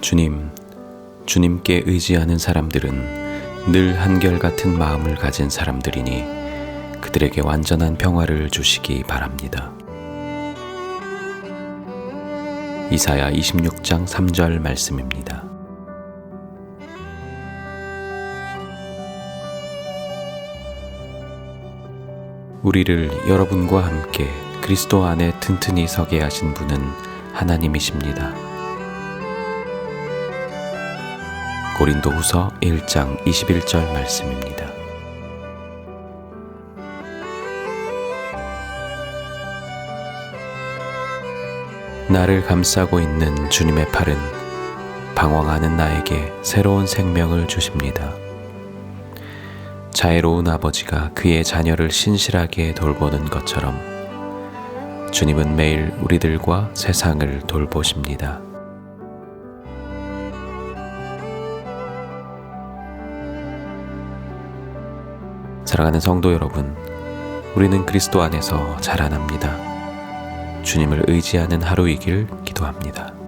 주님, 주님께 의지하는 사람들은 늘 한결같은 마음을 가진 사람들이니 그들에게 완전한 평화를 주시기 바랍니다. 이사야 26장 3절 말씀입니다. 우리를 여러분과 함께 그리스도 안에 튼튼히 서게 하신 분은 하나님이십니다. 고린도 후서 1장 21절 말씀입니다. 나를 감싸고 있는 주님의 팔은 방황하는 나에게 새로운 생명을 주십니다. 자애로운 아버지가 그의 자녀를 신실하게 돌보는 것처럼 주님은 매일 우리들과 세상을 돌보십니다. 사랑하는 성도 여러분, 우리는 그리스도 안에서 자라납니다. 주님을 의지하는 하루이길 기도합니다.